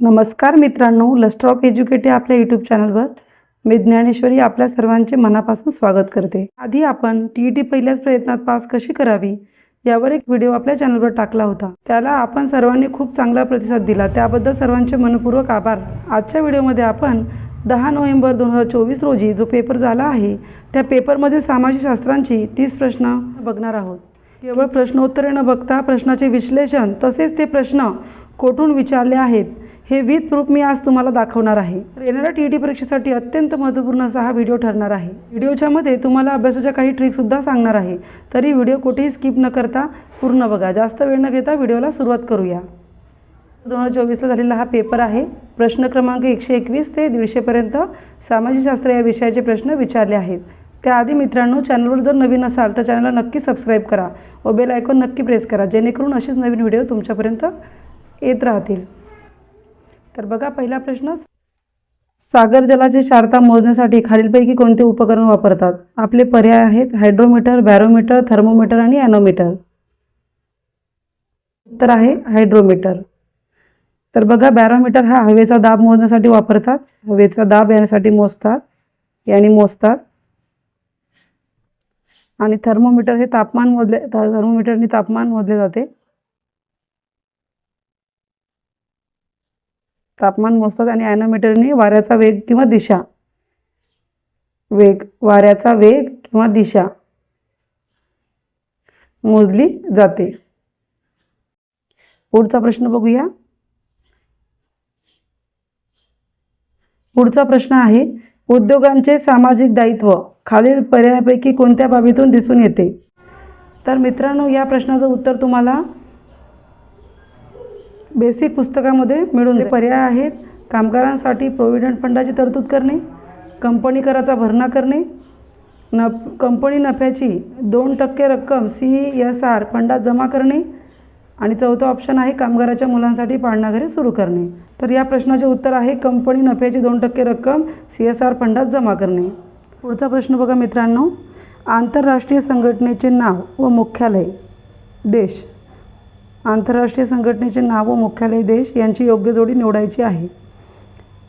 नमस्कार मित्रांनो lustre of एज्युकेटिव आपल्या यूट्यूब चॅनलवर मी ज्ञानेश्वरी आपल्या सर्वांचे मनापासून स्वागत करते. आधी आपण टी ई टी पहिल्याच प्रयत्नात पास कशी करावी यावर एक व्हिडिओ आपल्या चॅनलवर टाकला होता. त्याला आपण सर्वांनी खूप चांगला प्रतिसाद दिला. त्याबद्दल सर्वांचे मनपूर्वक आभार. आजच्या व्हिडिओमध्ये आपण दहा नोव्हेंबर दोन हजार चोवीस रोजी जो पेपर झाला आहे त्या पेपरमध्ये सामाजिक शास्त्रांची तीस प्रश्न बघणार आहोत. केवळ प्रश्नोत्तरे न बघता प्रश्नाचे विश्लेषण तसेच ते प्रश्न कोठून विचारले आहेत हे विथ प्रूफ मी आज तुम्हाला दाखवणार आहे. तर येणाऱ्या टी ई टी परीक्षेसाठी अत्यंत महत्त्वपूर्ण असा हा व्हिडिओ ठरणार आहे. व्हिडिओच्या मध्ये तुम्हाला अभ्यासाच्या काही ट्रिकसुद्धा सांगणार आहे. तरी व्हिडिओ कुठेही स्किप न करता पूर्ण बघा. जास्त वेळ न घेता व्हिडिओला सुरुवात करूया. दोन हजार चोवीसला झालेला हा पेपर आहे. प्रश्न क्रमांक एकशे एकवीस ते दीडशेपर्यंत सामाजिकशास्त्र या विषयाचे प्रश्न विचारले आहेत. त्याआधी मित्रांनो चॅनलवर जर नवीन असाल तर चॅनलला नक्की सबस्क्राईब करा व बेल आयकॉन नक्की प्रेस करा जेणेकरून अशीच नवीन व्हिडिओ तुमच्यापर्यंत येत राहतील. तर बघा पहिला प्रश्न. सागर जलाची क्षारता मोजण्यासाठी खालीलपैकी कोणते उपकरण वापरतात? आपले पर्याय आहेत हायड्रोमीटर बॅरोमीटर थर्मोमीटर आणि ॲनोमीटर उत्तर आहे हायड्रोमीटर. तर बघा बॅरोमीटर हा हवेचा दाब मोजण्यासाठी वापरतात. हवेचा दाब यासाठी मोजतात. याने मोजतात. आणि थर्मोमीटर हे तापमान मोजले थर्मोमीटरने तापमान मोजले जाते. तापमान मोजतात आणि ॲनोमीटरने वाऱ्याचा वेग किंवा दिशा. वेग वाऱ्याचा वेग किंवा दिशा मोजली जाते. पुढचा प्रश्न बघूया. पुढचा प्रश्न आहे उद्योगांचे सामाजिक दायित्व खालील पर्यायापैकी कोणत्या बाबीतून दिसून येते? तर मित्रांनो या प्रश्नाचं उत्तर तुम्हाला बेसिक पुस्तकामध्ये मिळून पर्याय आहेत कामगारांसाठी प्रोव्हिडंट फंडाची तरतूद करणे कंपनी कराचा भरणा करणे न कंपनी नफ्याची दोन टक्के रक्कम सी एस आर फंडात जमा करणे आणि चौथं ऑप्शन आहे कामगाराच्या मुलांसाठी पाळणाघरे सुरू करणे. तर या प्रश्नाचे उत्तर आहे कंपनी नफ्याची दोन टक्के रक्कम सी एस आर फंडात जमा करणे. पुढचा प्रश्न बघा मित्रांनो. आंतरराष्ट्रीय संघटनेचे नाव व मुख्यालय देश. आंतरराष्ट्रीय संघटनेचे नाव व मुख्यालय देश यांची योग्य जोडी निवडायची आहे.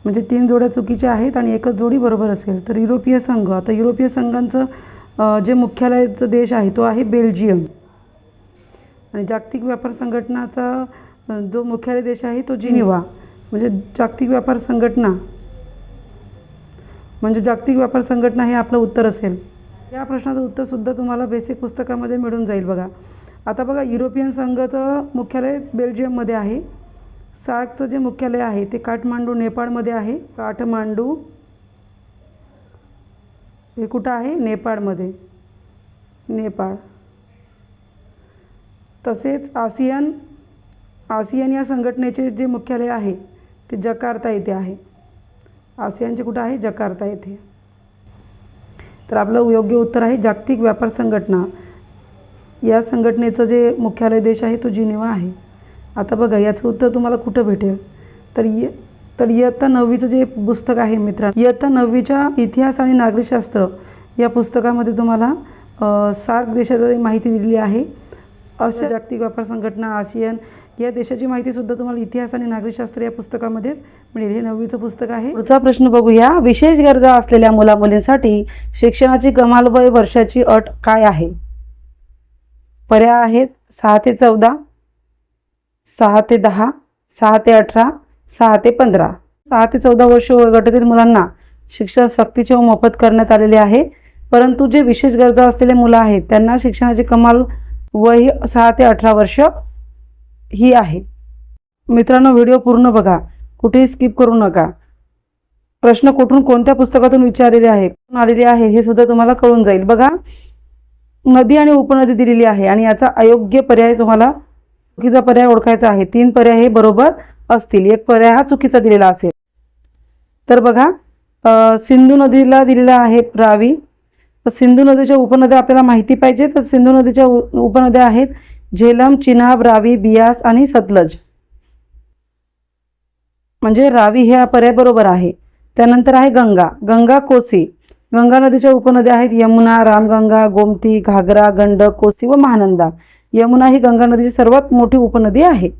म्हणजे तीन जोड्या चुकीच्या आहेत आणि एकच जोडी बरोबर असेल. तर युरोपीय संघ आता युरोपीय संघांचं जे मुख्यालयाचं देश आहे तो आहे बेल्जियम. आणि जागतिक व्यापार संघटनाचा जो मुख्यालय देश आहे तो जिनिव्हा. म्हणजे जागतिक व्यापार संघटना. म्हणजे जागतिक व्यापार संघटना हे आपलं उत्तर असेल. या प्रश्नाचं उत्तरसुद्धा तुम्हाला बेसिक पुस्तकामध्ये मिळून जाईल बघा. आता बघा युरोपियन संघाचं मुख्यालय बेल्जियममध्ये आहे. सार्कचं जे मुख्यालय आहे ते काठमांडू नेपाळमध्ये आहे. काठमांडू हे कुठं आहे? नेपाळमध्ये. नेपाळ. तसेच आसियन आसियन या संघटनेचे जे मुख्यालय आहे ते जकार्ता येथे आहे. आसियानचे कुठं आहे? जकार्ता येथे. तर आपलं योग्य उत्तर आहे जागतिक व्यापार संघटना. या संघटनेचं जे मुख्यालय देश आहे तो जिनिवा आहे. आता बघा याचं उत्तर तुम्हाला कुठं भेटेल? तर य तर इयत्ता नववीचं जे पुस्तक आहे मित्रांनो इयत्ता नववीच्या इतिहास आणि नागरिकशास्त्र या पुस्तकामध्ये तुम्हाला सार्क देशाची माहिती दिलेली आहे. अशा जागतिक व्यापार संघटना आशियन या देशाची माहिती सुद्धा तुम्हाला इतिहास आणि नागरिकशास्त्र या पुस्तकामध्येच मिळेल. हे नववीचं पुस्तक आहे. पुढचा प्रश्न बघूया. विशेष गरजा असलेल्या मुलामुलींसाठी शिक्षणाची कमाल वय वर्षाची अट काय आहे? पर्याय आहेत सहा ते चौदा सहा ते दहा सहा ते अठरा सहा ते पंधरा. सहा ते चौदा वर्ष वयोगटातील मुलांना शिक्षण सक्तीचे व मोफत करण्यात आलेले आहे. परंतु जे विशेष गरजा असलेले मुलं आहेत त्यांना शिक्षणाची कमाल वय सहा ते अठरा वर्ष ही आहे. मित्रांनो व्हिडिओ पूर्ण बघा. कुठेही स्किप करू नका. प्रश्न कुठून कोणत्या पुस्तकातून विचारलेले आहे कोण आलेले आहे हे सुद्धा तुम्हाला कळून जाईल. बघा नदी आणि उपनदी दिलेली आहे आणि याचा अयोग्य पर्याय तुम्हाला चुकीचा पर्याय ओळखायचा आहे. तीन पर्याय हे बरोबर असतील. एक पर्याय हा चुकीचा दिलेला असेल. तर बघा सिंधू नदीला दिलेला आहे रावी. तर सिंधू नदीच्या उपनद्या आपल्याला माहिती पाहिजे. तर सिंधू नदीच्या उपनद्या आहेत झेलम चिनाब रावी बियास आणि सतलज. म्हणजे रावी हे पर्याय बरोबर आहे. त्यानंतर आहे गंगा गंगा कोसी. गंगा नदीच्या उपनद्या आहेत यमुना रामगंगा गोमती घागरा गंडक कोसी व महानंदा. यमुना ही गंगा नदीची सर्वात मोठी उपनदी आहे.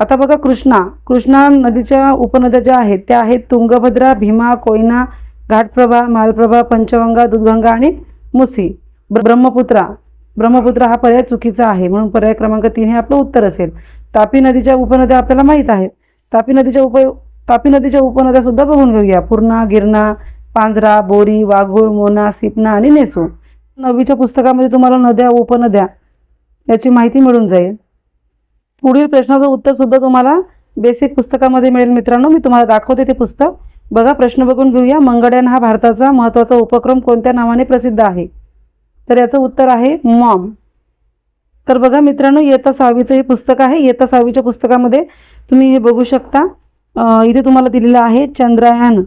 आता बघा कृष्णा. कृष्णा नदीच्या उपनद्या ज्या आहेत त्या आहेत तुंगभद्रा भीमा कोयना घाटप्रभा मालप्रभा पंचगंगा दूधगंगा आणि मुसी. ब्र- ब्रह्मपुत्रा. ब्रह्मपुत्रा हा पर्याय चुकीचा आहे म्हणून पर्याय क्रमांक तीन हे आपलं उत्तर असेल. तापी नदीच्या उपनद्या आपल्याला माहीत आहेत. तापी नदीच्या उप तापी नदीच्या उपनद्या सुद्धा बघून घेऊया. पूर्णा गिरणा पांझरा बोरी वाघोळ मोना सिपना आणि नेसू. नववीच्या पुस्तकामध्ये तुम्हाला नद्या उपनद्या याची माहिती मिळून जाईल. पुढील प्रश्नाचं उत्तर सुद्धा तुम्हाला बेसिक पुस्तकामध्ये मिळेल मित्रांनो. मी तुम्हाला दाखवते ते पुस्तक. बघा प्रश्न बघून घेऊया. मंगळयान हा भारताचा महत्त्वाचा उपक्रम कोणत्या नावाने प्रसिद्ध आहे? तर याचं उत्तर आहे मॉम. तर बघा मित्रांनो इयत्ता सहावीचं हे पुस्तक आहे. इयत्ता सहावीच्या पुस्तकामध्ये तुम्ही हे बघू शकता. इथे तुम्हाला दिलेलं आहे चंद्रयान.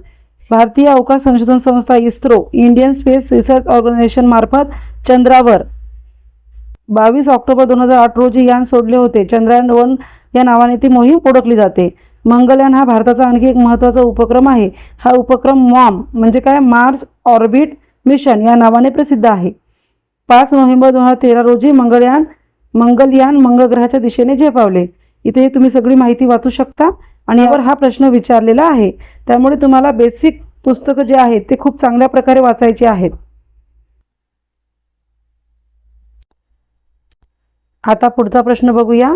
भारतीय अवकाश संशोधन संस्था ISRO Indian Space Research Organisation मार्फत चंद्रावर. बावीस ऑक्टोबर दोन हजार आठ रोजी यान सोडले होते. चंद्रयान वन या नावाने ती मोहीम ओळखली जाते. मंगलयान हा भारताचा आणखी एक महत्त्वाचा उपक्रम आहे. हा उपक्रम मॉम म्हणजे काय? मार्स ऑर्बिट मिशन या नावाने प्रसिद्ध आहे. पाच नोव्हेंबर दोन हजार तेरा रोजी मंगळयान मंगलयान मंगळग्रहाच्या दिशेने झेपावले. इथे तुम्ही सगळी माहिती वाचू शकता आणि यावर हा प्रश्न विचारलेला आहे. त्यामुळे तुम्हाला बेसिक पुस्तकं जे आहेत ते खूप चांगल्या प्रकारे वाचायचे आहेत. आता पुढचा प्रश्न बघूया.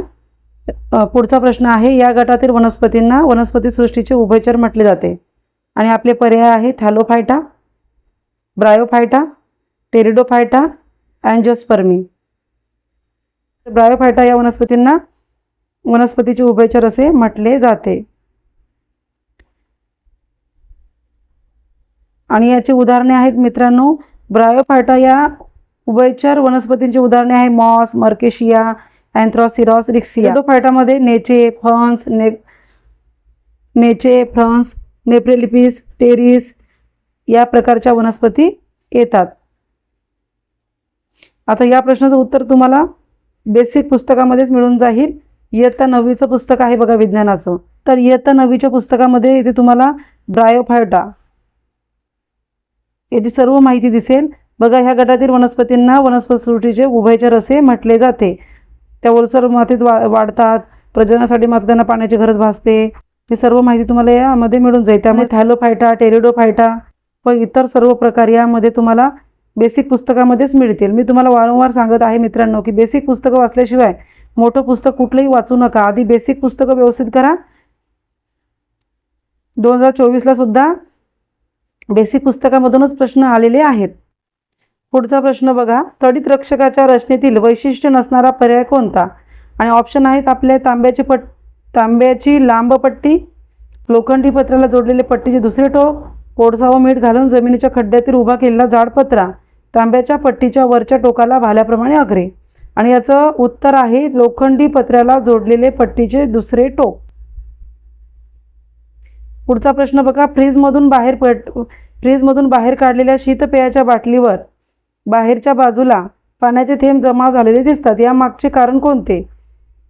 पुढचा प्रश्न आहे या गटातील वनस्पतींना वनस्पती सृष्टीचे उभयचर म्हटले जाते. आणि आपले पर्याय आहे thallophyta bryophyta pteridophyta angiospermae bryophyta या वनस्पतींना वनस्पतीचे उभयचर असे म्हटले जाते. आणि याची उदाहरणे आहेत मित्रांनो ब्रायोफायटा या उभयचर वनस्पतींची उदाहरणे आहे मॉस मर्केशिया अँथ्रॉसिरॉस रिक्सिया फायटामध्ये नेचे फन्स ने नेचे फ्रन्स नेप्रेलिपिस टेरिस या प्रकारच्या वनस्पती येतात. आता या प्रश्नाचं उत्तर तुम्हाला बेसिक पुस्तकामध्येच मिळून जाईल. इयत्ता नववीचं पुस्तक आहे बघा विज्ञानाचं. तर इयत्ता नववीच्या पुस्तकामध्ये इथे तुम्हाला ब्रायोफायटा. याची सर्व माहिती दिसेल. बघा ह्या गटातील वनस्पतींना वनस्पती उभयचर असे म्हटले जाते. त्या ओलसर मातीत वा वाढतात. प्रजननासाठी मात्र त्यांना पाण्याची गरज भासते. हे सर्व माहिती तुम्हाला यामध्ये मिळून जाईल. त्यामुळे थॅलोफायटा टेरिडोफायटा व इतर सर्व प्रकार यामध्ये तुम्हाला बेसिक पुस्तकामध्येच मिळतील. मी तुम्हाला वारंवार सांगत आहे मित्रांनो की बेसिक पुस्तकं वाचल्याशिवाय मोठं पुस्तक कुठलंही वाचू नका. आधी बेसिक पुस्तकं व्यवस्थित करा. दोन हजार चोवीसला सुद्धा बेसिक पुस्तकामधूनच प्रश्न आलेले आहेत. पुढचा प्रश्न बघा. तडित रक्षकाच्या रचनेतील वैशिष्ट्य नसणारा पर्याय कोणता? आणि ऑप्शन आहेत आपले तांब्याची पट तांब्याची लांब पट्टी लोखंडी पत्राला जोडलेले पट्टीचे दुसरे टोक कोळसा व मीठ घालून जमिनीच्या खड्ड्यातील उभा केलेला जाड पत्रा तांब्याच्या पट्टीच्या वरच्या टोकाला भाल्याप्रमाणे अग्रे. आणि याचं उत्तर आहे लोखंडी पत्र्याला जोडलेले पट्टीचे दुसरे टोक. पुढचा प्रश्न बघा. फ्रीजमधून बाहेर पट फ्रीजमधून बाहेर काढलेल्या शीतपेयाच्या बाटलीवर बाहेरच्या बाजूला पाण्याचे थेंब जमा झालेले दिसतात. या मागचे कारण कोणते?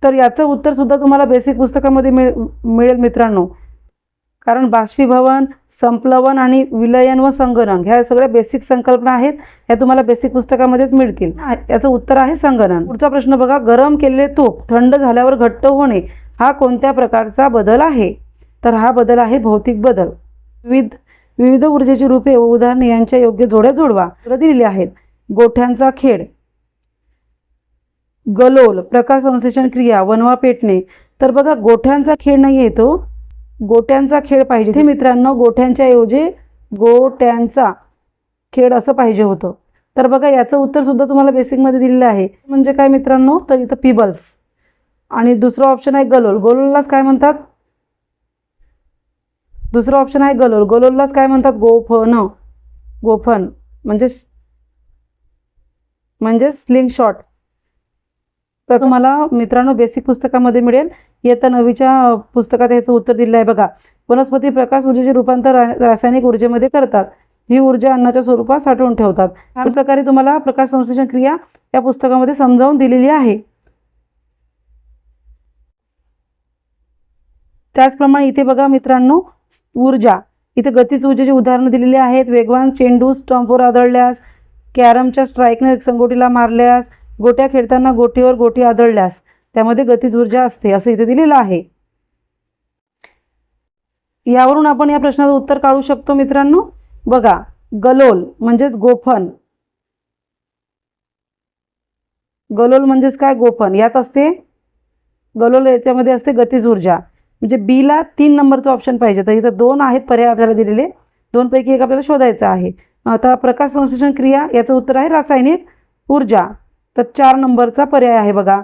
तर याचं उत्तर सुद्धा तुम्हाला बेसिक पुस्तकामध्ये मिळ मिळेल मित्रांनो. कारण बाष्पीभवन संप्लवन आणि विलयन व संगणन ह्या सगळ्या बेसिक संकल्पना आहेत. ह्या तुम्हाला बेसिक पुस्तकामध्येच मिळतील. याचं उत्तर आहे संगणन. पुढचा प्रश्न बघा. गरम केलेले तूप थंड झाल्यावर घट्ट होणे हा कोणत्या प्रकारचा बदल आहे? तर हा बदल आहे भौतिक बदल. विविध विविध ऊर्जेची रूपे व उदाहरणे यांच्या योग्य जोड्या जोडवा. दिलेली आहेत. गोठ्यांचा खेळ. गलोल प्रकाश संश्लेषण क्रिया वनवा पेटणे. तर बघा गोठ्यांचा खेळ नाही येतो गोठ्यांचा गोट्यांचा खेळ पाहिजे. ते मित्रांनो गोठ्यांच्या ऐवजी गोट्यांचा खेळ असं पाहिजे होतं. तर बघा याचं उत्तर सुद्धा तुम्हाला बेसिकमध्ये दिलेलं आहे. म्हणजे काय मित्रांनो? तर इथं पिबल्स आणि दुसरं ऑप्शन आहे गलोल. गलोललाच काय म्हणतात? दुसरं ऑप्शन आहे गलोल. गलोललाच काय म्हणतात? गोफन गोफन म्हणजे म्हणजे स्लिंग शॉट तर तुम्हाला मित्रांनो बेसिक पुस्तकामध्ये मिळेल. इयत्ता नववीच्या पुस्तकात याचं उत्तर दिलं आहे बघा. वनस्पती प्रकाश ऊर्जेचे रूपांतर रासायनिक ऊर्जेमध्ये करतात. ही ऊर्जा अन्नाच्या स्वरूपात साठवून ठेवतात. अशा प्रकारे तुम्हाला प्रकाश संश्लेषण क्रिया या पुस्तकामध्ये समजावून दिलेली आहे. त्याचप्रमाणे इथे बघा मित्रांनो ऊर्जा. इथे गतीज ऊर्जेची उदाहरणं दिलेली आहेत. वेगवान चेंडू स्टंपवर आदळल्यास कॅरमच्या स्ट्राईकने संगोटीला मारल्यास गोट्या खेळताना गोटीवर गोटी आदळल्यास त्यामध्ये गतीज ऊर्जा असते असं इथे दिलेलं आहे. यावरून आपण या प्रश्नाचं उत्तर काढू शकतो मित्रांनो. बघा गलोल म्हणजेच गोफन. गलोल म्हणजेच काय? गोफन. यात असते गलोल याच्यामध्ये असते गतीज ऊर्जा म्हणजे बीला तीन नंबरचं ऑप्शन पाहिजे. तर इथं दोन आहेत पर्याय आपल्याला दिलेले. दोनपैकी एक आपल्याला शोधायचा आहे. आता प्रकाश संश्लेषण क्रिया याचं उत्तर आहे रासायनिक ऊर्जा. तर चार नंबरचा पर्याय आहे बघा.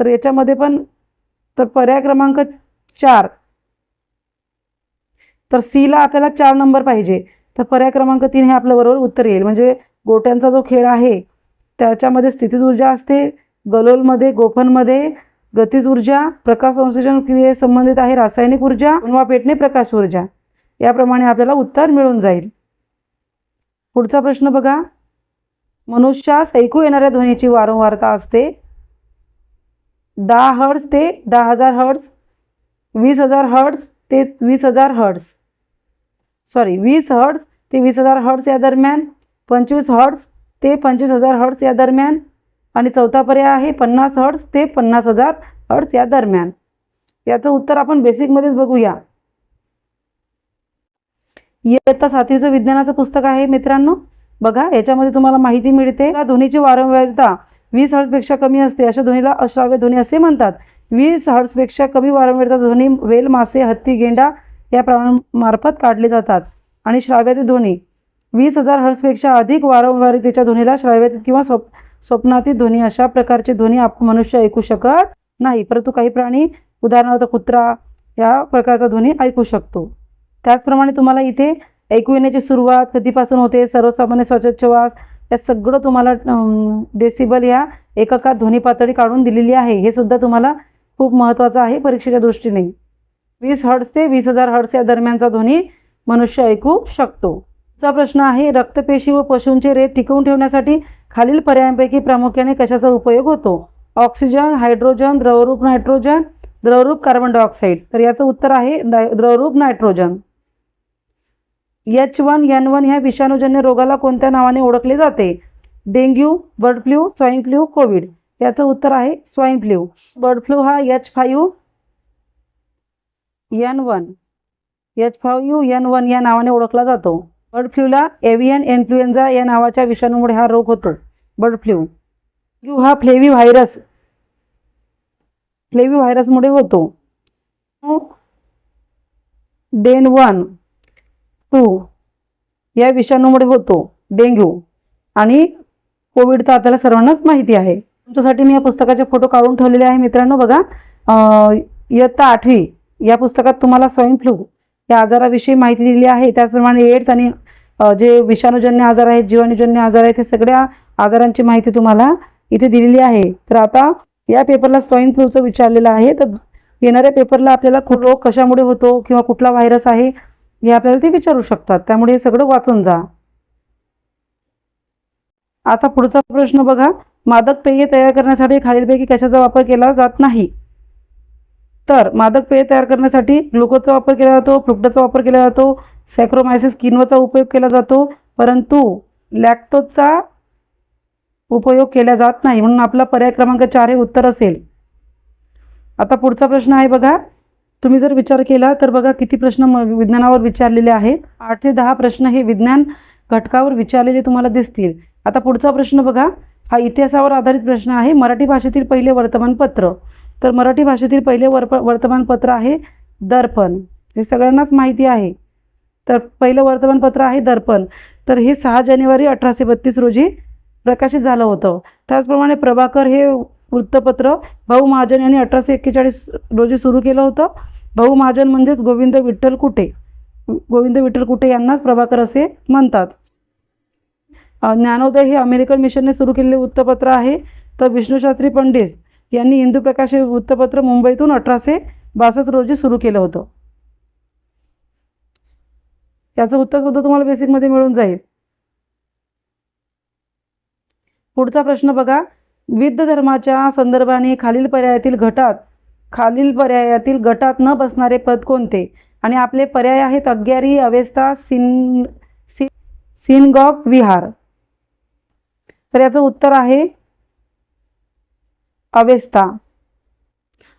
तर याच्यामध्ये पण तर पर्याय क्रमांक चार. तर सीला आपल्याला चार नंबर पाहिजे. तर पर्याय क्रमांक तीन हे आपलं बरोबर उत्तर येईल. म्हणजे गोट्यांचा जो खेळ आहे त्याच्यामध्ये स्थितीज ऊर्जा असते गलोलमध्ये गोफनमध्ये गतीज ऊर्जा प्रकाश संश्लेषण क्रिये संबंधित आहे रासायनिक ऊर्जा उन्वा पेटणे प्रकाश ऊर्जा. याप्रमाणे आपल्याला उत्तर मिळून जाईल. पुढचा प्रश्न बघा. मनुष्यास ऐकू येणाऱ्या ध्वनीची वारंवारता असते. दहा हर्ड्स ते दहा हजार हर्ड्स वीस हजार हर्ड्स ते वीस हजार हर्ड्स सॉरी वीस हर्ट्स ते वीस हजार हर्ड्स या दरम्यान पंचवीस हर्ट्स ते पंचवीस हजार हर्ट्स या दरम्यान आणि चौथा पर्याय आहे पन्नास हर्ड्स ते पन्नास हजार हर्ड्स या दरम्यान. याचं उत्तर आपण बेसिकमध्येच बघूया. इयत्ता सातवीचं विज्ञानाचं पुस्तक आहे मित्रांनो. बघा याच्यामध्ये तुम्हाला माहिती मिळते. या ध्वनीची वारंवारता वीस हर्ट्सपेक्षा कमी असते अशा ध्वनीला अश्राव्य ध्वनी असे म्हणतात. वीस हर्ट्सपेक्षा कमी वारंवारता ध्वनी वेल मासे हत्ती गेंडा या प्राण्यांमार्फत काढले जातात. आणि श्राव्यातील ध्वनी वीस हजार हर्ट्सपेक्षा अधिक वारंवारतेच्या ध्वनीला श्राव्यातील किंवा स्वप स्वप्नातील ध्वनी अशा प्रकारचे ध्वनी आप मनुष्य ऐकू शकत नाही. परंतु काही प्राणी उदाहरणार्थ कुत्रा या प्रकारचा ध्वनी ऐकू शकतो. त्याचप्रमाणे तुम्हाला इथे ऐकू येण्याची सुरुवात कधीपासून होते सर्वसामान्य श्वासोच्छवास या सगळं तुम्हाला डेसिबल या एककात ध्वनी पातळी काढून दिलेली आहे. हे सुद्धा तुम्हाला खूप महत्त्वाचं आहे परीक्षेच्या दृष्टीने. वीस हर्ट्स ते वीस हजार हर्ट्स या दरम्यानचा ध्वनी मनुष्य ऐकू शकतो. चा प्रश्न आहे रक्तपेशी व पशूंचे रेत टिकवून ठेवण्यासाठी खालील पर्यायांपैकी प्रामुख्याने कशाचा उपयोग होतो? ऑक्सिजन हायड्रोजन द्रवरूप नायट्रोजन द्रवरूप कार्बन डायऑक्साईड तर याचं उत्तर आहे द्रवरूप nitrogen. H one N one ह्या विषाणूजन्य रोगाला कोणत्या नावाने ओळखले जाते? Dengue bird flu swine flu COVID. याचं उत्तर आहे स्वाईन फ्लू. बर्ड फ्लू हा H five N one. H five N one या नावाने ओळखला जातो. बर्ड फ्लूला एव्हियन इन्फ्लुएन्झा या नावाच्या विषाणूमुळे हा रोग होतो. Bird flu. डेंग्यू हा फ्लेवी व्हायरस फ्लेवी व्हायरसमुळे होतो. Den one. टू या विषाणूमुळे होतो डेंग्यू आणि कोविड तर आपल्याला सर्वांनाच माहिती आहे. तुमच्यासाठी मी या पुस्तकाचे फोटो काढून ठेवलेले आहे मित्रांनो बघा. इयत्ता आठवी या पुस्तकात तुम्हाला स्वाईन फ्लू या आजाराविषयी माहिती दिलेली आहे. त्याचप्रमाणे एड्स आणि जे विषाणूजन्य आजार आहेत जीवाणूजन्य आजार आहेत हे सगळ्या आजारांची माहिती तुम्हाला इथे दिलेली आहे. तर आता या पेपरला स्वाईन फ्लूचं विचारलेलं आहे. तर येणाऱ्या पेपरला आपल्याला कु- रोग कशामुळे होतो किंवा कुठला व्हायरस आहे हे आपल्याला ते विचारू शकतात. त्यामुळे हे सगळं वाचून जा. आता पुढचा प्रश्न बघा. मादक पेय तयार करण्यासाठी खालीलपैकी कशाचा वापर केला जात नाही? तर मादक पेय तयार करण्यासाठी ग्लुकोजचा वापर केला जातो फ्रुक्टोजचा वापर केला जातो सॅक्रोमायसिस किन्वचा उपयोग केला जातो परंतु लॅक्टोजचा उपयोग केला जात नाही. म्हणून आपला पर्याय क्रमांक चार हे उत्तर असेल. आता पुढचा प्रश्न आहे बघा. तुम्ही जर विचार केला तर बघा किती प्रश्न म- विज्ञानावर विचारलेले आहेत. आठ ते दहा प्रश्न हे विज्ञान घटकावर विचारलेले तुम्हाला दिसतील. आता पुढचा प्रश्न बघा. हा इतिहासावर आधारित प्रश्न आहे. मराठी भाषेतील पहिले वर्तमानपत्र. तर मराठी भाषेतील पहिले वर्प वर्तमानपत्र आहे दर्पण. हे सगळ्यांनाच माहिती आहे. तर पहिलं वर्तमानपत्र आहे दर्पण. तर हे सहा जानेवारी अठराशे बत्तीस रोजी प्रकाशित झालं होतं. त्याचप्रमाणे प्रभाकर हे वृत्तपत्र भाऊ महाजन यांनी अठराशे एक्केचाळीस रोजी सुरू केलं होतं. भाऊ महाजन म्हणजेच गोविंद विठ्ठल कुटे. गोविंद विठ्ठल कुटे यांनाच प्रभाकर असे म्हणतात. ज्ञानोदय हे अमेरिकन मिशनने सुरू केलेले वृत्तपत्र आहे. तर विष्णूशास्त्री पंडित यांनी हिंदू प्रकाश हे वृत्तपत्र मुंबईतून अठराशे बासष्ट रोजी सुरू केलं होतं. याचं उत्तर सुद्धा तुम्हाला बेसिकमध्ये मिळून जाईल. पुढचा प्रश्न बघा. विद्ध धर्माच्या संदर्भाने खालील पर्यायातील घटात खालील पर्यायातील गटात न बसणारे पद कोणते? आणि आपले पर्याय आहेत अग्यारी अवेस्ता सिन सि विहार. तर याचं उत्तर आहे अवेस्ता.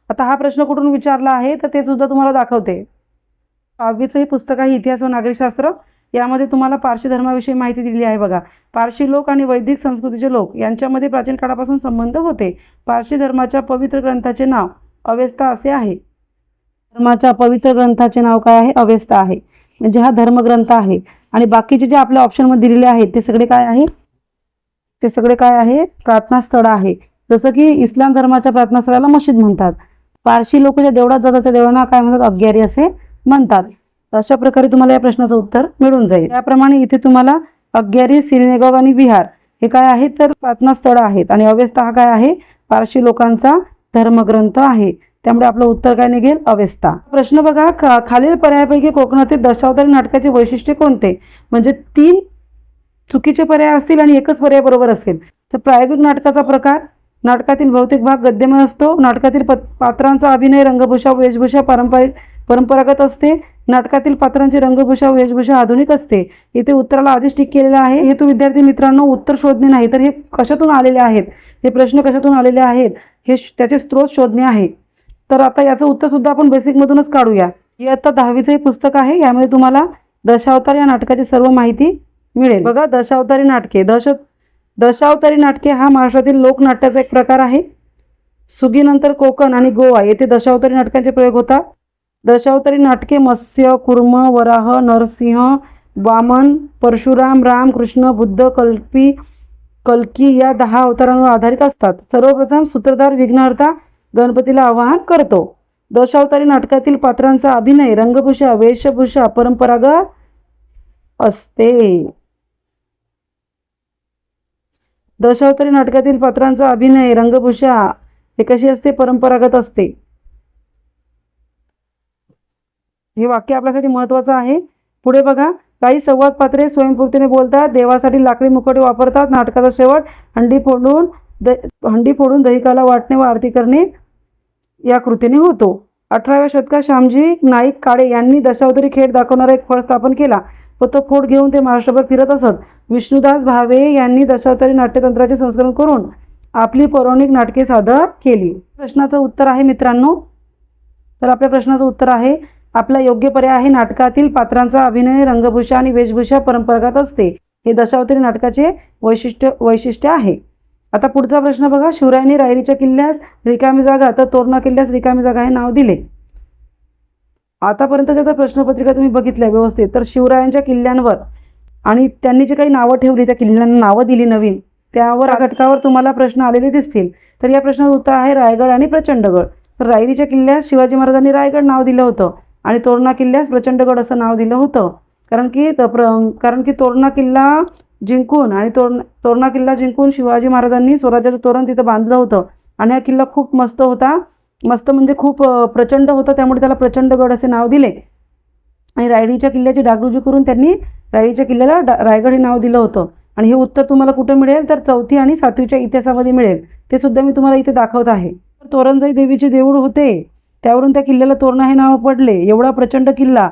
आता हा प्रश्न कुठून विचारला आहे? तर ते सुद्धा तुम्हाला दाखवते. सहावीचं हे पुस्तक आहे इतिहास व नागरिकशास्त्र. यामध्ये तुम्हाला पारशी धर्माविषयी माहिती दिली आहे बघा. पारशी लोक आणि वैदिक संस्कृतीचे लोक यांच्यामध्ये प्राचीन काळापासून संबंध होते. पारशी धर्माच्या पवित्र ग्रंथाचे नाव. अवेस्ता असे आहे. धर्माच्या पवित्र ग्रंथाचे नाव काय आहे? अवेस्ता आहे. म्हणजे हा धर्मग्रंथ आहे. आणि बाकीचे जे आपल्या ऑप्शनमध्ये दिलेले आहेत ते सगळे काय आहे? ते सगळे काय आहे? प्रार्थना स्थळ आहे. जसं की इस्लाम धर्माच्या प्रार्थनास्थळाला मशीद म्हणतात. पारशी लोक ज्या देवळात जातात त्या देवळांना काय म्हणतात? अग्यारी असे म्हणतात. अशा प्रकारे तुम्हाला या प्रश्नाचं उत्तर मिळून जाईल. त्याप्रमाणे इथे तुम्हाला अग्यारी सिनेगॉग आणि विहार हे काय आहेत? तर प्रार्थना स्थळं आहेत. आणि अवेस्ता हा काय आहे? पारशी लोकांचा धर्मग्रंथ आहे. त्यामुळे आपलं उत्तर काय निघेल? अवेस्ता प्रश्न बघा खा खालील पर्यायापैकी कोकणातील दशावतारी नाटकाचे वैशिष्ट्य कोणते? म्हणजे तीन चुकीचे पर्याय असतील आणि एकच पर्याय बरोबर असेल. तर प्रायोगिक नाटकाचा प्रकार नाटकातील बहुतेक भाग गद्यमय असतो नाटकातील पात्रांचा अभिनय रंगभूषा वेशभूषा पारंपरिक परंपरागत असते नाटकातील पात्रांची रंगभूषा वेशभूषा आधुनिक असते. इथे उत्तराला आधीच टिक केलेला आहे. हे तू विद्यार्थी मित्रांनो उत्तर शोधणे नाही तर हे कशातून आलेले आहेत? हे प्रश्न कशातून आलेले आहेत? हे त्याचे स्रोत शोधणे आहे. तर आता याचं उत्तर सुद्धा आपण बेसिकमधूनच काढूया. हे आता दहावीचं हे पुस्तक आहे. यामध्ये तुम्हाला दशावतार या नाटकाची सर्व माहिती मिळेल. बघा दशावतारी नाटके. दश दशावतारी नाटके हा महाराष्ट्रातील लोकनाट्याचा एक प्रकार आहे. सुगीनंतर कोकण आणि गोवा येथे दशावतारी नाटकांचे प्रयोग होतात दशावतारी नाटके मत्स्य कुर्म वराह नरसिंह वामन परशुराम राम कृष्ण बुद्ध कल्पी कल्की या दहा अवतारांवर आधारित असतात. सर्वप्रथम सूत्रधार विघ्नहर्ता गणपतीला आवाहन करतो. दशावतारी नाटकातील पात्रांचा अभिनय रंगभूषा वेशभूषा परंपरागत असते. दशावतारी नाटकातील पात्रांचा अभिनय रंगभूषा हे कशी असते? परंपरागत असते. हे वाक्य आपल्यासाठी महत्त्वाचं आहे. पुढे बघा काही संवाद पात्रे स्वयंपूर्तीने बोलतात देवासाठी लाकडी मुखवटे वापरतात नाटकाचा शेवट हंडी फोडून द हंडी फोडून दहिकाला वाटणे व आरती करणे या कृतीने होतो. अठराव्या शतकात श्यामजी नाईक काळे यांनी दशावतारी खेळ दाखवणारा एक फळ स्थापन केला व तो फोड घेऊन ते महाराष्ट्रभर फिरत असत. विष्णुदास भावे यांनी दशावतारी नाट्यतंत्राचे संस्करण करून आपली पौराणिक नाटके सादर केली. प्रश्नाचं उत्तर आहे मित्रांनो. तर आपल्या प्रश्नाचं उत्तर आहे आपला योग्य पर्याय आहे. नाटकातील पात्रांचा अभिनय रंगभूषा आणि वेशभूषा परंपरागत असते. हे दशावतारी नाटकाचे वैशिष्ट्य वैशिष्ट्य आहे. आता पुढचा प्रश्न बघा. शिवरायांनी रायरीच्या किल्ल्यास रिकामी जागा तर तोरणा किल्ल्यास रिकामी जागा हे नाव दिले. आतापर्यंतच्या जर प्रश्नपत्रिका तुम्ही बघितल्या व्यवस्थित तर शिवरायांच्या किल्ल्यांवर आणि त्यांनी जे काही नावं ठेवली त्या किल्ल्यांना नावं दिली नवीन त्यावर घटकावर तुम्हाला प्रश्न आलेले दिसतील. तर या प्रश्नाचं उत्तर आहे रायगड आणि प्रचंडगड. तर रायरीच्या किल्ल्यास शिवाजी महाराजांनी रायगड नाव दिलं होतं. आणि तोरणा किल्ल्यास प्रचंडगड असं नाव दिलं होतं. कारण की त प्र कारण की तोरणा किल्ला जिंकून आणि तोरण तोरणा किल्ला जिंकून शिवाजी महाराजांनी स्वराज्याचं तोरण तिथं बांधलं होतं. आणि हा किल्ला खूप मस्त होता. मस्त म्हणजे खूप प्रचंड होता. त्यामुळे त्याला प्रचंडगड असे नाव दिले. आणि रायडीच्या किल्ल्याची डागडुजी करून त्यांनी रायडीच्या किल्ल्याला डा रायगड हे नाव दिलं होतं. आणि हे उत्तर तुम्हाला कुठे मिळेल? तर चौथी आणि सातवीच्या इतिहासामध्ये मिळेल. ते सुद्धा मी तुम्हाला इथे दाखवत आहे. तोरणजाई देवीचे देऊळ होते. त्यावरून त्या किल्ल्याला तोरणा हे नाव पडले. एवढा प्रचंड किल्ला.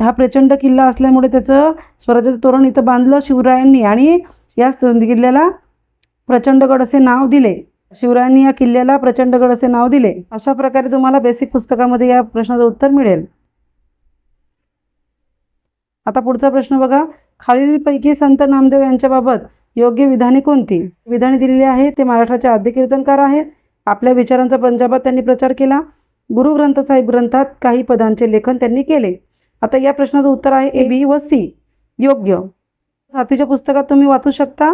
हा प्रचंड किल्ला असल्यामुळे त्याचं स्वराज्याचं तोरण इथं बांधलं शिवरायांनी आणि या किल्ल्याला प्रचंडगड असे नाव दिले. शिवरायांनी या किल्ल्याला प्रचंडगड असे नाव दिले. अशा प्रकारे तुम्हाला बेसिक पुस्तकामध्ये या प्रश्नाचं उत्तर मिळेल. आता पुढचा प्रश्न बघा. खालीलपैकी संत नामदेव यांच्याबाबत योग्य विधाने कोणती? विधाने दिलेली आहे ते महाराष्ट्राचे आद्य कीर्तनकार आहेत. आपल्या विचारांचा पंजाबात त्यांनी प्रचार केला. गुरु साहिब ग्रंथात काही पदांचे लेखन त्यांनी केले. आता या प्रश्नाचं उत्तर आहे ए बी व सी योग्य. सातवीच्या पुस्तकात तुम्ही वाचू शकता.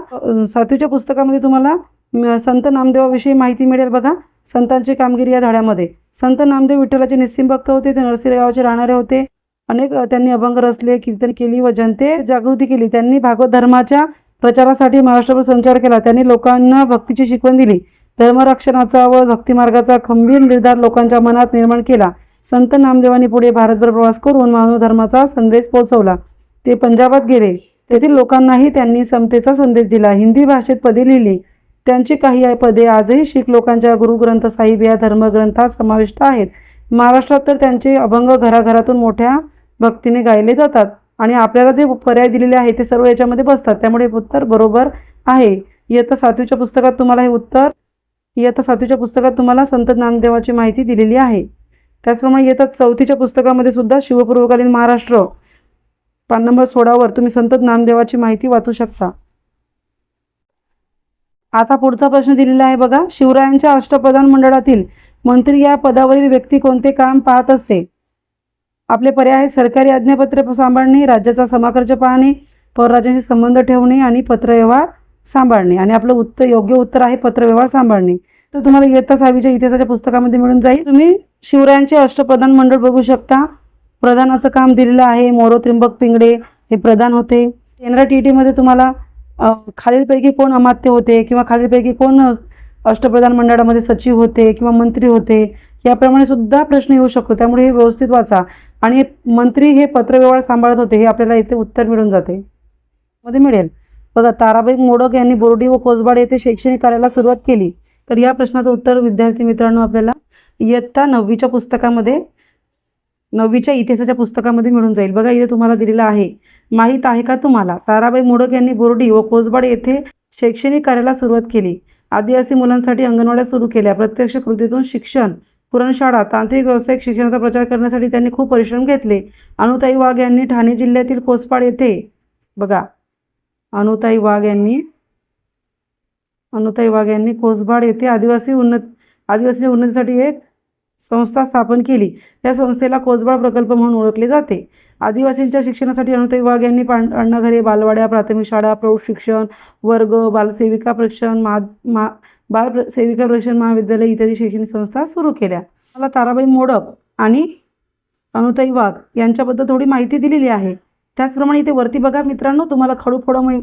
सातवीच्या पुस्तकामध्ये तुम्हाला संत नामदेवाविषयी माहिती मिळेल बघा. संतांची कामगिरी या धड्यामध्ये. संत नामदेव विठ्ठलाचे निस्सिम भक्त होते ते नरसिंह गावाचे राहणारे होते. अनेक त्यांनी अभंग रचले कीर्तन केली व जनते जागृती केली. त्यांनी भागवत धर्माच्या प्रचारासाठी महाराष्ट्रभर संचार केला. त्यांनी लोकांना भक्तीची शिकवण दिली. धर्मरक्षणाचा व भक्तिमार्गाचा खंबीर निर्धार लोकांच्या मनात निर्माण केला. संत नामदेवांनी पुढे भारतभर प्रवास करून मानव धर्माचा संदेश पोहोचवला. ते पंजाबात गेले. तेथील लोकांनाही त्यांनी समतेचा संदेश दिला. हिंदी भाषेत पदे लिहिली. त्यांची काही पदे आजही शीख लोकांच्या गुरुग्रंथ साहिब या धर्मग्रंथात समाविष्ट आहेत. महाराष्ट्रात तर त्यांचे अभंग घराघरातून मोठ्या भक्तीने गायले जातात आणि आपल्याला जे पर्याय दिलेले आहे ते सर्व याच्यामध्ये बसतात. त्यामुळे उत्तर बरोबर आहे. इयत्ता सातवीच्या पुस्तकात तुम्हाला हे उत्तर इयत्ता सातवीच्या पुस्तकात तुम्हाला संत ज्ञानदेवाची माहिती दिलेली आहे. त्याचप्रमाणे इयत्ता चौथीच्या पुस्तकामध्ये सुद्धा शिवपूर्वकालीन महाराष्ट्र पान नंबर सोळावर तुम्ही संत ज्ञानदेवाची माहिती वाचू शकता. आता पुढचा प्रश्न दिलेला आहे बघा. शिवरायांच्या अष्टप्रधान मंडळातील मंत्री या पदावरील व्यक्ती कोणते काम पाहत असते? आपले पर्याय आहेत सरकारी आज्ञापत्र सांभाळणे राज्याचा समाखर्च पाहणे परराज्याशी संबंध ठेवणे आणि पत्रव्यवहार सांभाळणे आणि आपलं उत्तर योग्य उत्तर आहे पत्रव्यवहार सांभाळणे. तर तुम्हाला इयत्ता सहावीच्या इतिहासाच्या पुस्तकामध्ये मिळून जाईल. तुम्ही शिवरायांचे अष्टप्रधान मंडळ बघू शकता. प्रधानाचं काम दिलेलं आहे मोरो त्रिंबक पिंगडे हे प्रधान होते. एनरा टी टीमध्ये तुम्हाला खालीलपैकी कोण अमात्य होते किंवा खालीलपैकी कोण अष्टप्रधान मंडळामध्ये सचिव होते किंवा मंत्री होते याप्रमाणे सुद्धा प्रश्न येऊ शकतो. त्यामुळे हे व्यवस्थित वाचा. आणि मंत्री हे पत्रव्यवहार सांभाळत होते हे आपल्याला इथे उत्तर मिळून जाते. मध्ये मिळेल. बघा ताराबाई मोडक यांनी बोर्डी व कोसबाड येथे शैक्षणिक कार्याला सुरुवात केली. तर या प्रश्नाचं उत्तर विद्यार्थी मित्रांनो आपल्याला इयत्ता नववीच्या पुस्तकामध्ये नववीच्या इतिहासाच्या पुस्तकामध्ये मिळून जाईल. बघा इथे तुम्हाला दिलेलं आहे. माहीत आहे का तुम्हाला? ताराबाई मोडक यांनी बोर्डी व कोसबाड येथे शैक्षणिक कार्याला सुरुवात केली. आदिवासी मुलांसाठी अंगणवाड्या सुरू केल्या. प्रत्यक्ष कृतीतून शिक्षण पुरणशाळा तांत्रिक व्यावसायिक शिक्षणाचा प्रचार करण्यासाठी त्यांनी खूप परिश्रम घेतले. अनुताई वाघ यांनी ठाणे जिल्ह्यातील कोसपाड येथे बघा अनुताई वाघ यांनी अनुताई वाघ यांनी कोसबाड येथे आदिवासी उन्नत आदिवासी उन्नतीसाठी एक संस्था स्थापन केली. या संस्थेला कोसबाड प्रकल्प म्हणून ओळखले जाते. आदिवासींच्या शिक्षणासाठी अनुताई वाघ यांनी पांड अण्णाघरे बालवाड्या प्राथमिक शाळा प्रौढ शिक्षण वर्ग बालसेविका प्रशिक्षण मा मा बाल प्र- सेविका प्रशिक्षण महाविद्यालय इत्यादी शैक्षणिक संस्था सुरू केल्या. मला ताराबाई मोडक आणि अनुताई वाघ यांच्याबद्दल थोडी माहिती दिलेली आहे. त्याचप्रमाणे इथे वरती बघा मित्रांनो तुम्हाला खडू मग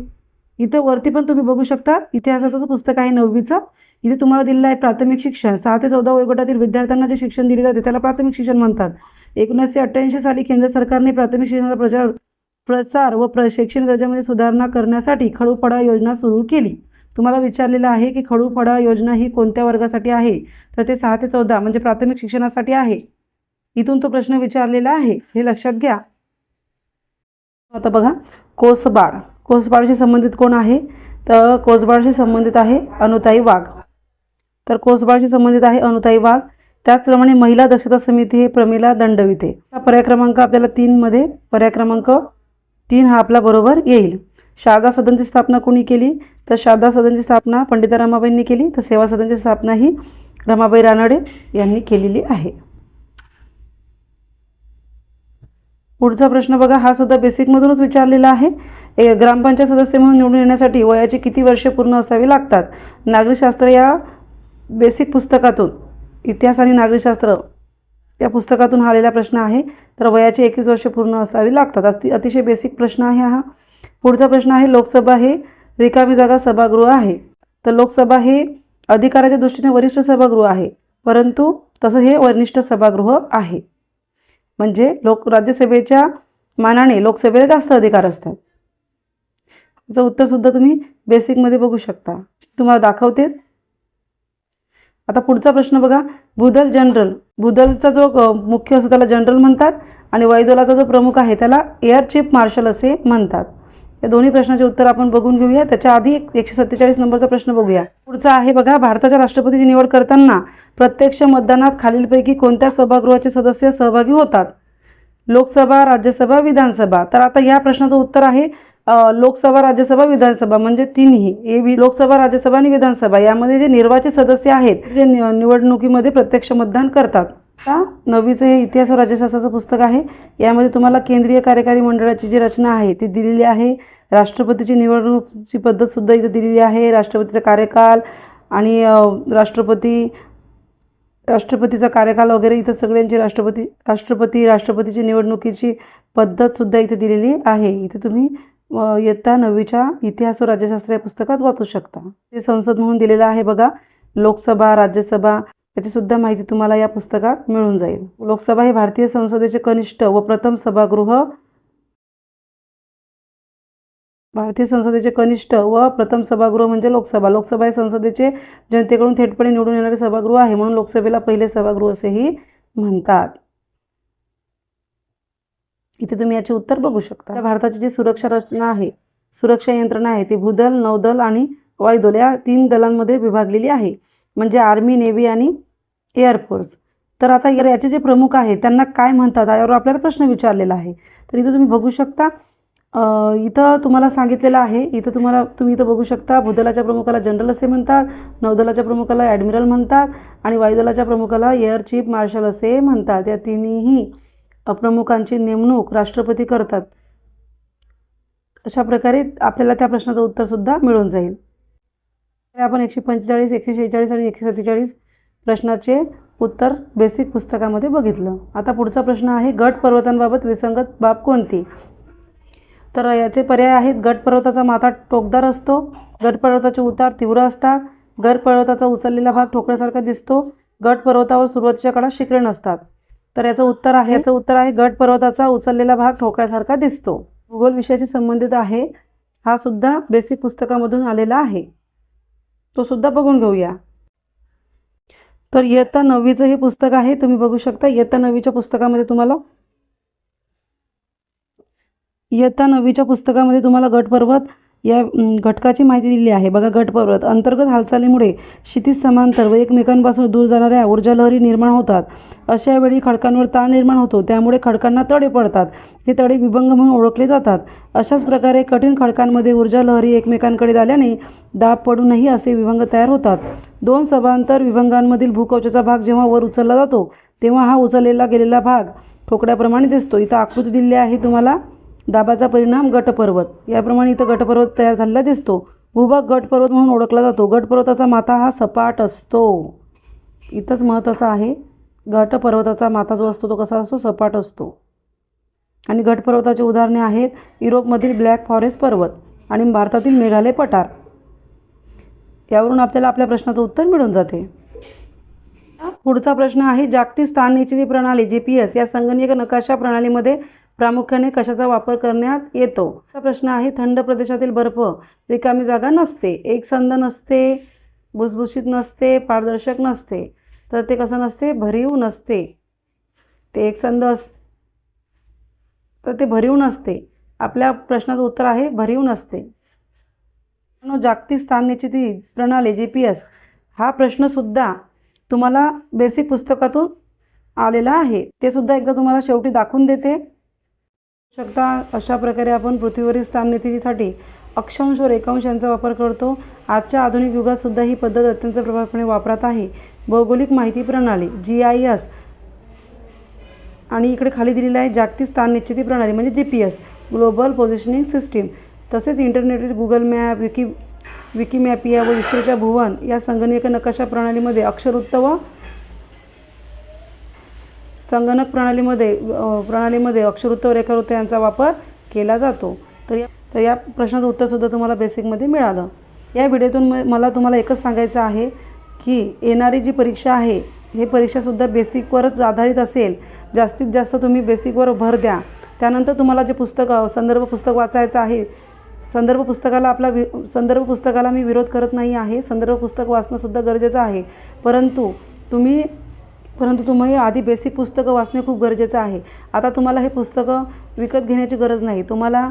इथं वरती पण तुम्ही बघू शकता. इतिहासाचं पुस्तक आहे नववीचं. इथे तुम्हाला दिलेलं आहे प्राथमिक शिक्षण. सहा ते चौदा वयोगटातील विद्यार्थ्यांना जे शिक्षण दिले जाते त्याला प्राथमिक शिक्षण म्हणतात. एकोणीसशे अठ्ठ्याऐंशी साली केंद्र सरकारने प्राथमिक शिक्षणाचा प्रचार प्रसार व प्र शैक्षणिक दर्जामध्ये सुधारणा करण्यासाठी खडूफडा योजना सुरू केली. तुम्हाला विचारलेलं आहे की खडूफडा योजना ही कोणत्या वर्गासाठी आहे? तर ते सहा ते चौदा म्हणजे प्राथमिक शिक्षणासाठी आहे. इथून तो प्रश्न विचारलेला आहे. हे लक्षात घ्या. आता बघा कोसबाळ. कोसबाडशी संबंधित कोण आहे? तर कोसबाळशी संबंधित आहे अनुताई वाघ. तर कोसबाळशी संबंधित आहे अनुताई वाघ. त्याचप्रमाणे महिला दक्षता समिती हे प्रमिला दंडविते. हा पर्याय क्रमांक आपल्याला तीनमध्ये पर्याय क्रमांक तीन हा आपला बरोबर येईल. शारदा सदनची स्थापना कोणी केली? तर शारदा सदनची स्थापना पंडिता रमाबाईंनी केली. तर सेवा सदनची स्थापना ही रमाबाई रानडे यांनी केलेली आहे. पुढचा प्रश्न बघा हा सुद्धा बेसिकमधूनच विचारलेला आहे. ए ग्रामपंचायत सदस्य म्हणून निवडून येण्यासाठी वयाची किती वर्षे पूर्ण असावी लागतात? नागरिकशास्त्र या बेसिक पुस्तकातून इतिहास आणि नागरिकशास्त्र या पुस्तकातून आलेला प्रश्न आहे. तर वयाची एकवीस वर्षे पूर्ण असावी लागतात. अति अतिशय बेसिक प्रश्न आहे हा. पुढचा प्रश्न आहे लोकसभा हे रिकामी जागा सभागृह आहे. तर लोकसभा हे अधिकाराच्या दृष्टीने वरिष्ठ सभागृह आहे परंतु तसं हे वरिष्ठ सभागृह आहे. म्हणजे लोक राज्यसभेच्या मानाने लोकसभेला जास्त अधिकार असतात. त्याचं उत्तरसुद्धा तुम्ही बेसिकमध्ये बघू शकता. तुम्हाला दाखवतेच. आता पुढचा प्रश्न बघा. भूदल जनरल. भूदलचा जो मुख्य असतो त्याला जनरल म्हणतात आणि वायुदलाचा जो प्रमुख आहे त्याला एअर चीफ मार्शल असे म्हणतात. या दोन्ही प्रश्नाचे उत्तर आपण बघून घेऊया. त्याच्या आधी एक एकशे सत्तेचाळीस नंबरचा प्रश्न बघूया. पुढचा आहे बघा भारताच्या राष्ट्रपतीची निवड करताना प्रत्यक्ष मतदानात खालीलपैकी कोणत्या सभागृहाचे सदस्य सहभागी होतात? लोकसभा राज्यसभा विधानसभा. तर आता या प्रश्नाचं उत्तर आहे लोकसभा राज्यसभा विधानसभा म्हणजे तिन्ही. हे वि- लोकसभा राज्यसभा आणि विधानसभा. यामध्ये जे निर्वाचित सदस्य आहेत जे नि- निवडणुकीमध्ये प्रत्यक्ष मतदान करतात. आता नववीचं हे इतिहास व राज्यशास्त्राचं पुस्तक आहे. यामध्ये तुम्हाला केंद्रीय कार्यकारी मंडळाची जी रचना आहे ती दिलेली आहे. राष्ट्रपतीची निवडणूकची पद्धतसुद्धा इथे दिलेली आहे. राष्ट्रपतीचा कार्यकाल आणि राष्ट्रपती राष्ट्रपतीचा कार्यकाल वगैरे इथं सगळ्यांची राष्ट्रपती राष्ट्रपती राष्ट्रपतीची निवडणुकीची पद्धतसुद्धा इथे दिलेली आहे. इथे तुम्ही इयत्ता नववीच्या इतिहास व राज्यशास्त्र या पुस्तकात वाचू शकता. ते संसद म्हणून दिलेलं आहे बघा. लोकसभा राज्यसभा याची सुद्धा माहिती तुम्हाला या पुस्तकात मिळून जाईल. लोकसभा हे भारतीय संसदेचे कनिष्ठ व प्रथम सभागृह भारतीय संसदेचे कनिष्ठ व प्रथम सभागृह म्हणजे लोकसभा. लोकसभा हे संसदेचे जनतेकडून थेटपणे निवडून येणारे सभागृह आहे म्हणून लोकसभेला पहिले सभागृह असेही म्हणतात. इथे तुम्ही याचे उत्तर बघू शकता. भारताची जी सुरक्षा रचना आहे सुरक्षा यंत्रणा आहे ती भूदल नौदल आणि वायुदल या तीन दलांमध्ये विभागलेली आहे. म्हणजे आर्मी नेव्ही आणि एअरफोर्स तर आता याचे जे प्रमुख आहेत त्यांना काय म्हणतात? यावर आपल्याला प्रश्न विचारलेला आहे. तर इथं तुम्ही बघू शकता इथं तुम्हाला सांगितलेलं आहे इथं तुम्हाला तुम्ही इथं बघू शकता भूदलाच्या प्रमुखाला जनरल असे म्हणतात नौदलाच्या प्रमुखाला ॲडमिरल म्हणतात आणि वायुदलाच्या प्रमुखाला एअर चीफ मार्शल असे म्हणतात. या तिन्ही प्रमुखांची नेमणूक राष्ट्रपती करतात. अशा प्रकारे आपल्याला त्या प्रश्नाचं उत्तरसुद्धा मिळून जाईल. आपण एकशे पंचेचाळीस एकशे शेहेचाळीस आणि एकशे सत्तेचाळीस प्रश्नाचे उत्तर बेसिक पुस्तकामध्ये बघितलं. आता पुढचा प्रश्न आहे गट पर्वतांबाबत विसंगत बाब कोणती? तर याचे पर्याय आहेत गट पर्वताचा माथा टोकदार असतो गट पर्वताचे उतार तीव्र असतात गट पर्वताचा उचललेला भाग ठोकळ्यासारखा दिसतो गट पर्वतावर सुरुवातीच्या काळात शिखरे नसतात. तर याचं उत्तर आहे याचं उत्तर आहे गट पर्वताचा उचललेला भाग ठोकळ्यासारखा दिसतो. भूगोल विषयाशी संबंधित आहे हा सुद्धा बेसिक पुस्तकामधून आलेला आहे. तो सुद्धा बघून घेऊया. तर इयत्ता नववीचं हे पुस्तक आहे तुम्ही बघू शकता. इयत्ता नववीच्या पुस्तकामध्ये तुम्हाला इयत्ता नववीच्या पुस्तकामध्ये तुम्हाला गट पर्वत या घटकाची माहिती दिली आहे. बघा घटपर्वत अंतर्गत हालचालीमुळे क्षितिज समांतर व एकमेकांपासून दूर जाणाऱ्या ऊर्जा लहरी निर्माण होतात. अशा वेळी खडकांवर ताण निर्माण होतो. त्यामुळे खडकांना तडे पडतात. हे तडे विभंग म्हणून ओळखले जातात. अशाच प्रकारे कठीण खडकांमध्ये ऊर्जा लहरी एकमेकांकडे आल्याने दाब पडूनही असे विभंग तयार होतात. दोन समांतर विभंगांमधील भूकवचाचा भाग जेव्हा वर उचलला जातो तेव्हा हा उचललेला गेलेला भाग ठोकड्याप्रमाणे दिसतो. इथं आकृती दिली आहे तुम्हाला. दाबाचा परिणाम गटपर्वत. याप्रमाणे इथं गटपर्वत तयार झालेला दिसतो. भूभाग गटपर्वत म्हणून ओळखला जातो. गटपर्वताचा माथा हा सपाट असतो. इथंच महत्त्वाचं आहे गटपर्वताचा माथा जो असतो तो कसा असतो? सपाट असतो. आणि गटपर्वताची उदाहरणे आहेत युरोपमधील ब्लॅक फॉरेस्ट पर्वत आणि भारतातील मेघालय पठार. यावरून आपल्याला आपल्या प्रश्नाचं उत्तर मिळून जाते. पुढचा प्रश्न आहे जागतिक स्थान निश्चिती प्रणाली जी पी एस या संगणकीय नकाशा प्रणालीमध्ये प्रामुख्याने कशाचा वापर करण्यात येतो? हा प्रश्न आहे. थंड प्रदेशातील बर्फ रिकामी जागा नसते. एकसंध नसते भुसभुशीत नसते पारदर्शक नसते. तर ते कसं नसते? भरीव नसते. ते एकसंध अस तर ते भरीव नसते. आपल्या प्रश्नाचं उत्तर आहे भरीव नसते. जागतिक स्थान निश्चिती प्रणाली जी पी एस हा प्रश्नसुद्धा तुम्हाला बेसिक पुस्तकातून आलेला आहे. ते सुद्धा एकदा तुम्हाला शेवटी दाखवून देते. शकता? अशा प्रकारे आपण पृथ्वीवरील स्थाननितीसाठी अक्षांश व रेखांश यांचा वापर करतो. आजच्या आधुनिक युगातसुद्धा ही पद्धत अत्यंत प्रभावीपणे वापरात आहे. भौगोलिक माहिती प्रणाली जी आय एस आणि इकडे खाली दिलेलं आहे जागतिक स्थान निश्चिती प्रणाली म्हणजे G P S global positioning system तसेच इंटरनेटेड गुगल मॅप विकी विकिमॅपिया व इस्रोच्या भुवन या संगणकीय नकाशा प्रणालीमध्ये अक्षरवृत्त व संगणक प्रणालीमध्ये प्रणालीमध्ये अक्षरवृत्त रेखावृत्त यांचा वापर केला जातो. तर या तर या प्रश्नाचं उत्तरसुद्धा तुम्हाला बेसिकमध्ये मिळालं. या व्हिडिओतून मला तुम्हाला एकच सांगायचं आहे की येणारी जी परीक्षा आहे हे परीक्षासुद्धा बेसिकवरच आधारित असेल. जास्तीत जास्त तुम्ही बेसिकवर भर द्या. त्यानंतर तुम्हाला जे पुस्तक संदर्भ पुस्तक वाचायचं आहे संदर्भ पुस्तकाला आपला वि संदर्भ पुस्तकाला मी विरोध करत नाही आहे. संदर्भ पुस्तक वाचणंसुद्धा गरजेचं आहे. परंतु तुम्ही परंतु तुम्ही आधी बेसिक पुस्तकं वाचणे खूप गरजेचं आहे. आता तुम्हाला हे पुस्तकं विकत घेण्याची गरज नाही. तुम्हाला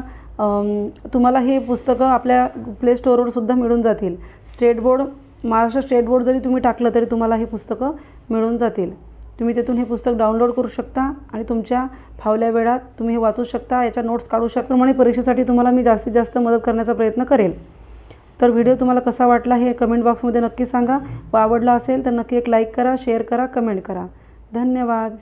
तुम्हाला हे पुस्तकं आपल्या प्ले स्टोअरवर सुद्धा मिळून जातील. State board Maharashtra state board जरी तुम्ही टाकलं तरी तुम्हाला हे पुस्तकं मिळून जातील. तुम्ही तिथून हे पुस्तक डाउनलोड करू शकता आणि तुमच्या फावल्या वेळात तुम्ही हे वाचू शकता याच्या नोट्स काढू शकता. त्याप्रमाणे परीक्षेसाठी तुम्हाला मी जास्तीत जास्त मदत करण्याचा प्रयत्न करेल. तर व्हिडिओ तुम्हाला कसा वाटला हे कमेंट बॉक्समध्ये नक्की सांगा. व आवडला असेल तर नक्की एक लाईक करा शेअर करा कमेंट करा. धन्यवाद.